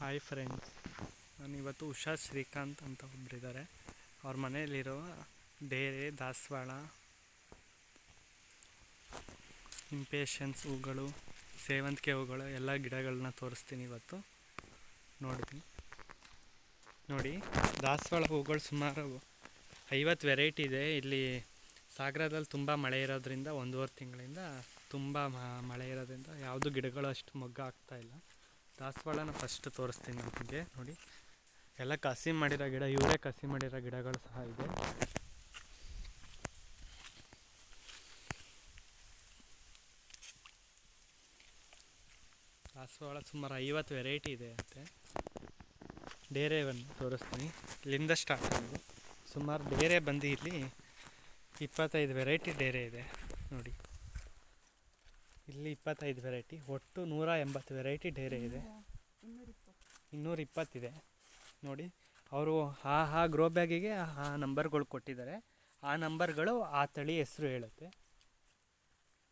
Hi friends ನಾನು ಇವತ್ತು ಉಷಾ ಶ್ರೀಕಾಂತ್ ಅಂತ ಒಬ್ಬರಿದ್ದಾರೆ ಅವ್ರ ಮನೆಯಲ್ಲಿರೋ ಡೇರೆ, ದಾಸವಾಳ ಇಂಪೇಷನ್ಸ್ ಹೂಗಳು, ಸೇವಂತಿಗೆ ಹೂಗಳು, ಎಲ್ಲ ಗಿಡಗಳನ್ನ ತೋರಿಸ್ತೀನಿ ಇವತ್ತು. ನೋಡ್ತೀನಿ. ನೋಡಿ, ದಾಸವಾಳ ಹೂಗಳು ಸುಮಾರು ಐವತ್ತು ವೆರೈಟಿ ಇದೆ. ಇಲ್ಲಿ ಸಾಗರದಲ್ಲಿ ತುಂಬ ಮಳೆ ಇರೋದ್ರಿಂದ ಒಂದೂವರೆ ತಿಂಗಳಿಂದ ತುಂಬ ಮಳೆ ಇರೋದ್ರಿಂದ ಯಾವುದು ಗಿಡಗಳು ಅಷ್ಟು ಮೊಗ್ಗ ಆಗ್ತಾಯಿಲ್ಲ ದಾಸವಾಳನ ಫಸ್ಟ್ ತೋರಿಸ್ತೀನಿ ನಿಮಗೆ, ನೋಡಿ. ಎಲ್ಲ ಕಸಿ ಮಾಡಿರೋ ಗಿಡ, ಇವರೇ ಕಸಿ ಮಾಡಿರೋ ಗಿಡಗಳು ಸಹ ಇದೆ. ದಾಸವಾಳ ಸುಮಾರು ಐವತ್ತು ವೆರೈಟಿ ಇದೆ ಅಂತೆ. ಡೇರೆ ಬಂದು ತೋರಿಸ್ತೀನಿ. ಇಲ್ಲಿಂದ ಸ್ಟಾರ್ಟ್ ಆಗೋದು. ಸುಮಾರು ಡೇರೆ ಬಂದು ಇಲ್ಲಿ ಇಪ್ಪತ್ತೈದು ವೆರೈಟಿ ಡೇರೆ ಇದೆ. ನೋಡಿ. ಇಲ್ಲಿ ಇಪ್ಪತ್ತೈದು ವೆರೈಟಿ ಒಟ್ಟು ನೂರ ಎಂಬತ್ತು ವೆರೈಟಿ ಡೇರೆ ಇದೆ. ಇನ್ನೂರ ಇಪ್ಪತ್ತಿದೆ. ನೋಡಿ ಅವರು ಆ ಆ ಗ್ರೋ ಬ್ಯಾಗಿಗೆ ಆ ನಂಬರ್ಗಳು ಕೊಟ್ಟಿದ್ದಾರೆ. ಆ ನಂಬರ್ಗಳು ಆ ತಳಿ ಹೆಸರು ಹೇಳುತ್ತೆ.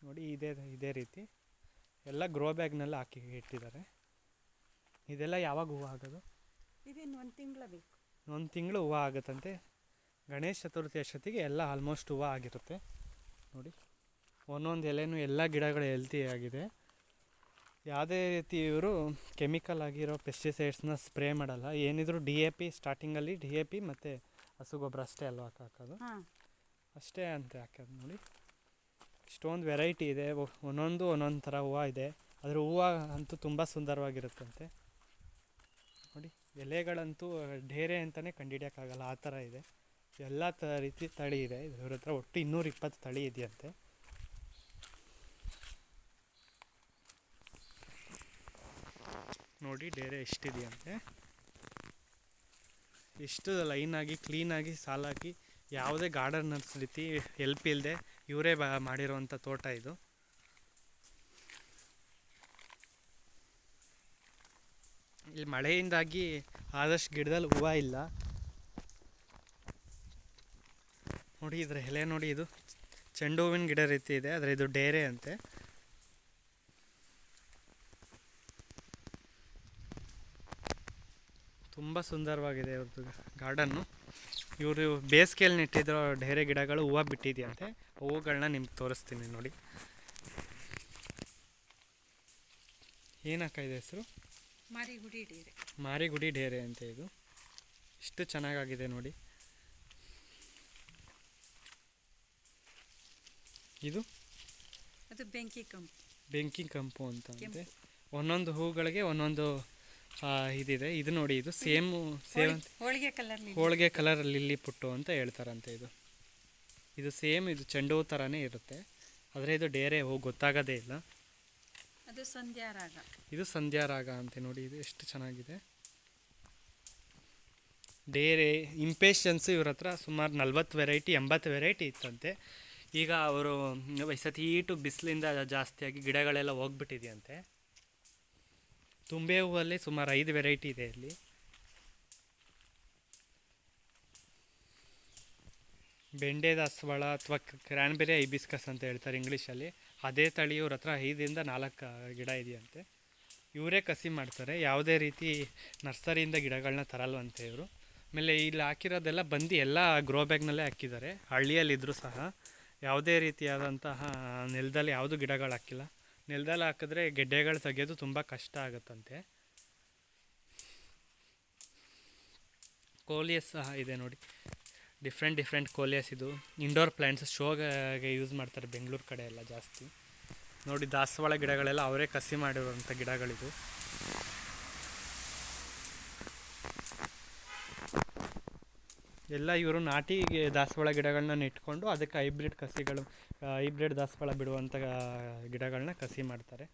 ನೋಡಿ ಇದೇ ಇದೇ ರೀತಿ. ಎಲ್ಲ ಗ್ರೋ ಬ್ಯಾಗ್ನೆಲ್ಲ ಹಾಕಿ ಇಟ್ಟಿದ್ದಾರೆ. ಇದೆಲ್ಲ ಯಾವಾಗ ಹೂವು ಆಗೋದು? ಇದೇನು ಒಂದು ತಿಂಗಳು ಬೇಕು. ಒಂದು ತಿಂಗಳು ಹೂವು ಆಗುತ್ತಂತೆ. ಗಣೇಶ ಚತುರ್ಥಿ ಅಷ್ಟೊತ್ತಿಗೆ ಎಲ್ಲ ಆಲ್ಮೋಸ್ಟ್ ಹೂವು ಆಗಿರುತ್ತೆ. ನೋಡಿ. ಒಂದೊಂದು ಎಲೆನೂ ಎಲ್ಲ ಗಿಡಗಳು ಹೆಲ್ತಿ ಆಗಿದೆ. ಯಾವುದೇ ರೀತಿ ಇವರು ಕೆಮಿಕಲ್ ಆಗಿರೋ ಪೆಸ್ಟಿಸೈಡ್ಸ್ನ ಸ್ಪ್ರೇ ಮಾಡಲ್ಲ. ಏನಿದ್ರು ಡಿ ಎ ಪಿ ಸ್ಟಾರ್ಟಿಂಗಲ್ಲಿ ಡಿ ಎ ಪಿ ಮತ್ತು ಹಸುಗೊಬ್ಬರ ಅಷ್ಟೇ ಅಲ್ವಾ ಹಾಕೋದು? ಅಷ್ಟೇ ಅಂತ ಹಾಕೋದು ನೋಡಿ. ಇಷ್ಟೊಂದು ವೆರೈಟಿ ಇದೆ. ಒಂದೊಂದು ಒಂದೊಂದು ಥರ ಹೂವು ಇದೆ. ಅದರ ಹೂವು ಅಂತೂ ತುಂಬ ಸುಂದರವಾಗಿರುತ್ತಂತೆ. ನೋಡಿ ಎಲೆಗಳಂತೂ ಡೇರೆ ಅಂತಲೇ ಕಂಡುಹಿಡಿಯೋಕ್ಕಾಗಲ್ಲ ಆ ಥರ ಇದೆ. ಎಲ್ಲ ತ ರೀತಿ ತಳಿ ಇದೆ. ಇವ್ರ ಹತ್ರ ಒಟ್ಟು ಇನ್ನೂರ ಇಪ್ಪತ್ತು ತಳಿ ಇದೆಯಂತೆ. ನೋಡಿ ಡೇರೆ ಎಷ್ಟಿದೆಯಂತೆ. ಎಷ್ಟು ಲೈನಾಗಿ, ಕ್ಲೀನಾಗಿ ಸಾಲಾಗಿ ಯಾವುದೇ ಗಾರ್ಡನರ್ಸ್ ರೀತಿ ಎಲ್ಪ್ ಇಲ್ಲದೆ ಇವರೇ ಮಾಡಿರೋವಂಥ ತೋಟ ಇದು. ಇಲ್ಲಿ ಮಳೆಯಿಂದಾಗಿ ಆದಷ್ಟು ಗಿಡದಲ್ಲಿ ಹೂವು ಇಲ್ಲ. ನೋಡಿ ಇದರ ಎಲೆ ನೋಡಿ ಇದು ಚೆಂಡು ಹೂವಿನ ಗಿಡ ರೀತಿ ಇದೆ. ಆದರೆ ಇದು ಡೇರೆ ಅಂತೆ. ತುಂಬ ಸುಂದರವಾಗಿದೆ ಇವ್ರದ್ದು ಗಾರ್ಡನ್ನು ಇವರು ಬೇಸಿಗೆಯಲ್ಲಿ ನೆಟ್ಟಿದ್ರು ಡೇರೆ ಗಿಡಗಳು ಹೂವು ಬಿಟ್ಟಿದೆಯಂತೆ. ಹೂವುಗಳನ್ನ ನಿಮ್ಗೆ ತೋರಿಸ್ತೀನಿ ನೋಡಿ. ಏನಕ್ಕ ಇದೆ ಹೆಸರು? ಮಾರಿಗುಡಿ ಡೇರೆ. ಮಾರಿಗುಡಿ ಡೇರೆ ಅಂತ ಇದು. ಇಷ್ಟು ಚೆನ್ನಾಗಾಗಿದೆ ನೋಡಿ. ಇದು? ಅದು ಬೆಂಕಿ ಕಂಪು. ಬೆಂಕಿ ಕಂಪು ಅಂತ ಒಂದೊಂದು ಹೂಗಳಿಗೆ ಒಂದೊಂದು ಇದಿದೆ. ಇದು ನೋಡಿ ಇದು ಸೇಮು ಸೇಮ್ ಹೋಳಿಗೆ ಕಲರ್ ಹೋಳಿಗೆ ಕಲರ್ ಲಿಲ್ಲಿ ಪುಟ್ಟು ಅಂತ ಹೇಳ್ತಾರಂತೆ ಇದು. ಇದು ಸೇಮ್ ಇದು ಚೆಂಡು ಹೂ ಥರನೇ ಇರುತ್ತೆ. ಆದರೆ ಇದು ಡೇರೆ ಹೋಗಿ ಗೊತ್ತಾಗೋದೇ ಇಲ್ಲ. ಅದು ಸಂಧ್ಯಾ ರಾಗ. ಇದು ಸಂಧ್ಯಾ ರಾಗ ಅಂತೆ ನೋಡಿ ಇದು ಎಷ್ಟು ಚೆನ್ನಾಗಿದೆ. ಡೇರೆ ಇಂಪೇಷನ್ಸು ಇವ್ರ ಹತ್ರ ಸುಮಾರು ನಲ್ವತ್ತು ವೆರೈಟಿ ಎಂಬತ್ತು ವೆರೈಟಿ ಇತ್ತಂತೆ. ಈಗ ಅವರು ಈ ಸತಿ ಈಟು ಬಿಸಿಲಿಂದ ಜಾಸ್ತಿಯಾಗಿ ಗಿಡಗಳೆಲ್ಲ ಹೋಗ್ಬಿಟ್ಟಿದೆಯಂತೆ. ತುಂಬೆ ಹೂವಲ್ಲಿ ಸುಮಾರು ಐದು ವೆರೈಟಿ ಇದೆ ಇಲ್ಲಿ ಬೆಂಡೆ ದಾಸವಾಳ ಅಥವಾ ಕ್ರ್ಯಾನ್ಬೆರಿ ಐಬಿಸ್ಕಸ್ ಅಂತ ಹೇಳ್ತಾರೆ ಇಂಗ್ಲೀಷಲ್ಲಿ. ಅದೇ ತಳಿ ಇವ್ರ ಹತ್ರ ಐದರಿಂದ ನಾಲ್ಕು ಗಿಡ ಇದೆಯಂತೆ. ಇವರೇ ಕಸಿ ಮಾಡ್ತಾರೆ. ಯಾವುದೇ ರೀತಿ ನರ್ಸರಿಯಿಂದ ಗಿಡಗಳನ್ನ ತರಲ್ವಂತೆ ಇವರು. ಆಮೇಲೆ ಇಲ್ಲಿ ಹಾಕಿರೋದೆಲ್ಲ ಬಂದು ಎಲ್ಲ ಗ್ರೋ ಬ್ಯಾಗ್ನಲ್ಲೇ ಹಾಕಿದ್ದಾರೆ. ಹಳ್ಳಿಯಲ್ಲಿದ್ದರೂ ಸಹ ಯಾವುದೇ ರೀತಿಯಾದಂತಹ ನೆಲದಲ್ಲಿ ಯಾವುದೂ ಗಿಡಗಳು ಹಾಕಿಲ್ಲ. ನೆಲದಲ್ಲಿ ಹಾಕಿದ್ರೆ ಗೆಡ್ಡೆಗಳು ತೆಗೆಯೋದು ತುಂಬ ಕಷ್ಟ ಆಗುತ್ತಂತೆ. ಕೋಲಿಯಸ್ ಸಹ ಇದೆ ನೋಡಿ. ಡಿಫ್ರೆಂಟ್ ಡಿಫ್ರೆಂಟ್ ಕೋಲಿಯಸ್ ಇದು. ಇಂಡೋರ್ ಪ್ಲ್ಯಾಂಟ್ಸ್ ಶೋಗೆ ಯೂಸ್ ಮಾಡ್ತಾರೆ ಬೆಂಗಳೂರು ಕಡೆ ಎಲ್ಲ ಜಾಸ್ತಿ. ನೋಡಿ ದಾಸವಾಳ ಗಿಡಗಳೆಲ್ಲ ಅವರೇ ಕಸಿ ಮಾಡಿರುವಂಥ ಗಿಡಗಳಿದು. ಎಲ್ಲ ಇವರು ನಾಟಿಗೆ ದಾಸವಾಳ ಗಿಡಗಳನ್ನ ನೆಟ್ಕೊಂಡು ಅದಕ್ಕೆ ಹೈಬ್ರಿಡ್ ಕಸಿಗಳು ಹೈಬ್ರಿಡ್ ದಾಸವಾಳ ಬಿಡುವಂಥ ಗಿಡಗಳನ್ನ ಕಸಿ ಮಾಡ್ತಾರೆ.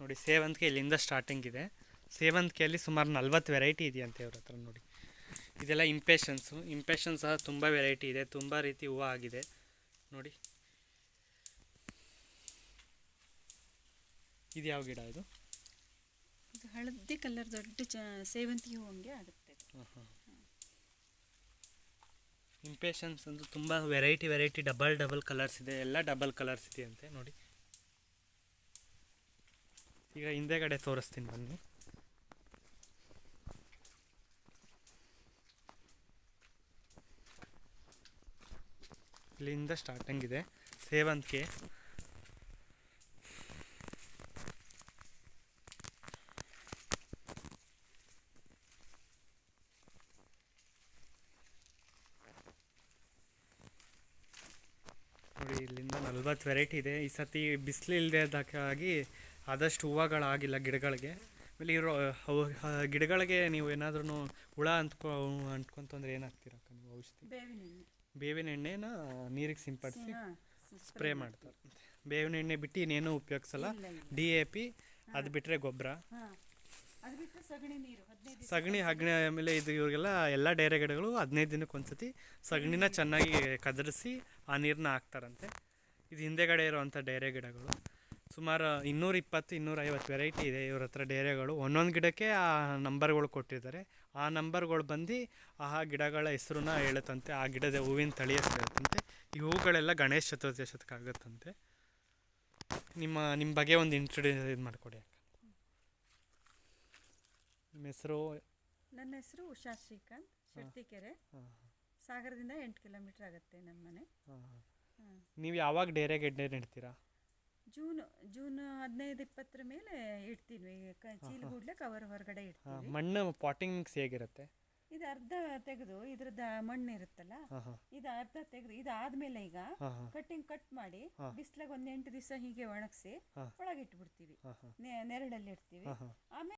ನೋಡಿ ಸೇವಂತಿಗೆ ಇಲ್ಲಿಂದ ಸ್ಟಾರ್ಟಿಂಗ್ ಇದೆ. ಸೇವಂತಿಗೆಯಲ್ಲಿ ಸುಮಾರು ನಲ್ವತ್ತು ವೆರೈಟಿ ಇದೆಯಂತೆ ಇವ್ರ ಹತ್ರ ನೋಡಿ. ಇದೆಲ್ಲ ಇಂಪೇಷನ್ಸು ಇಂಪೇಷನ್ ಸಹ ತುಂಬ ವೆರೈಟಿ ಇದೆ, ತುಂಬ ರೀತಿ ಹೂವು ಆಗಿದೆ. ನೋಡಿ. ಇದು ಯಾವ ಗಿಡ ಇದು? ಇದು ಹಳದಿ ಕಲರ್ ದೊಡ್ಡ ಚ ಸೇವಂತಿಗೆ ಹೂವಂಗೆ ಆಗುತ್ತೆ. ಇದು. ಇಂಪೇಷನ್ಸ್ ಅಂತೂ ತುಂಬ variety variety double double colours ಇದೆ. ಎಲ್ಲ ಡಬಲ್ ಕಲರ್ಸ್ ಇದೆಯಂತೆ ನೋಡಿ. ಈಗ ಹಿಂದೆಗಡೆ ತೋರಿಸ್ತೀನಿ ಬನ್ನಿ. ಇಲ್ಲಿಂದ ಸ್ಟಾರ್ಟಿಂಗ್ ಇದೆ. ಸೇವಂತಿಗೆ ನೋಡಿ ಇಲ್ಲಿಂದ ನಲ್ವತ್ತು ವೆರೈಟಿ ಇದೆ. ಈ ಸತಿ ಬಿಸಿಲು ಇಲ್ಲದೆ ಆದಷ್ಟು ಹೂವುಗಳಾಗಿಲ್ಲ ಗಿಡಗಳಿಗೆ. ಆಮೇಲೆ ಇರೋ ಅವು ಗಿಡಗಳಿಗೆ ನೀವು ಏನಾದ್ರೂ ಹುಳ ಅಂತ್ಕೊ ಅಂಟ್ಕೊಂತಂದ್ರೆ ಏನಾಗ್ತೀರಕ್ಕ ನೀವು ಔಷಧಿ? ಬೇವಿನ ಎಣ್ಣೆನ ನೀರಿಗೆ ಸಿಂಪಡಿಸಿ ಸ್ಪ್ರೇ ಮಾಡ್ತಾರೆ. ಬೇವಿನ ಎಣ್ಣೆ ಬಿಟ್ಟು ಇನ್ನೇನು ಉಪಯೋಗಿಸಲ್ಲ. ಡಿ ಎ ಪಿ ಅದು ಬಿಟ್ಟರೆ ಗೊಬ್ಬರ ಸಗಣಿ ಹಗಣಿ ಆಮೇಲೆ ಇದು ಇವ್ರಿಗೆಲ್ಲ ಎಲ್ಲ ಡೈರೆ ಗಿಡಗಳು ಹದಿನೈದು ದಿನಕ್ಕೆ ಒಂದ್ಸತಿ ಸಗಣಿನ ಚೆನ್ನಾಗಿ ಕದರಿಸಿ ಆ ನೀರನ್ನ ಹಾಕ್ತಾರಂತೆ. ಇದು ಹಿಂದೆಗಡೆ ಇರುವಂಥ ಡೇರೆ ಗಿಡಗಳು. ಸುಮಾರು ಇನ್ನೂರ ಇಪ್ಪತ್ತು ಇನ್ನೂರ ಐವತ್ತು ವೆರೈಟಿ ಇದೆ ಇವ್ರ ಹತ್ರ ಡೇರೆಗಳು. ಒಂದೊಂದು ಗಿಡಕ್ಕೆ ಆ ನಂಬರ್ಗಳು ಕೊಟ್ಟಿದ್ದಾರೆ. ಆ ನಂಬರ್ಗಳು ಬಂದು ಆ ಗಿಡಗಳ ಹೆಸ್ರನ್ನ ಹೇಳುತ್ತಂತೆ ಆ ಗಿಡದ ಹೂವಿನ ತಳಿ ಹೆಸ್ರು ಹೇಳುತ್ತಂತೆ. ಈ ಹೂಗಳೆಲ್ಲ ಗಣೇಶ ಚತುರ್ಥಿ ಅಷ್ಟೊತ್ತಿಗೆ ಆಗುತ್ತಂತೆ. ನಿಮ್ಮ ನಿಮ್ಮ ಬಗ್ಗೆ ಒಂದು ಇಂಟ್ರೊಡ್ಯೂ ಇದು ಮಾಡಿಕೊಡಿ ಅಕ್ಕ. ನಿಮ್ಮ ಹೆಸರು? ನನ್ನ ಹೆಸರು ಉಷಾ ಶ್ರೀಕಾಂತ್ ಶೆಡ್ತಿಕೆರೆ ಸಾಗರದಿಂದ ಎಂಟು ಕಿಲೋಮೀಟ್ರ್ ಆಗುತ್ತೆ ನಮ್ಮ ಮನೆ. ನೀವು ಯಾವಾಗ ಡೇರೆಗೆ ಗೆಡ್ಡೆ ನೆಡ್ತೀರಾ ಜೂನ್ ಜೂನ್ ಹದಿನೈದು ಇಪ್ಪತ್ತರ ಮೇಲೆ ಇಡ್ತೀವಿ ಕ ಚೀಲ ಗೂಡ್ಲೆ ಕವರ್ ಹೊರಗಡೆ ಇಡ್ತೀವಿ. ಮಣ್ಣು ಪಾಟಿಂಗ್ ಮಿಕ್ಸ್ ಹೇಗಿರುತ್ತೆ? ಇದು ಅರ್ಧ ತೆಗೆದು ಇದ್ರದ ಮಣ್ಣು ಇರುತ್ತಲ್ಲ ಇದು ಅರ್ಧ ತೆಗೆದು ಇದು ಆದ್ಮೇಲೆ ಈಗ ಕಟ್ಟಿಂಗ್ ಕಟ್ ಮಾಡಿ. ಬಿಸ್ಲಾಗ ಒಂದ್ ಎಂಟು ದಿವಸ ಹೀಗೆ ಒಣಗಿಸಿ ಹಾ. ಒಳಗೆ ಇಟ್ಬಿಡ್ತೀವಿ. ಹಾಂ ಹಾಂ ನೆ- ನೆರಳಲ್ಲಿ ಇಡ್ತೀವಿ. ಆಮೇಲೆ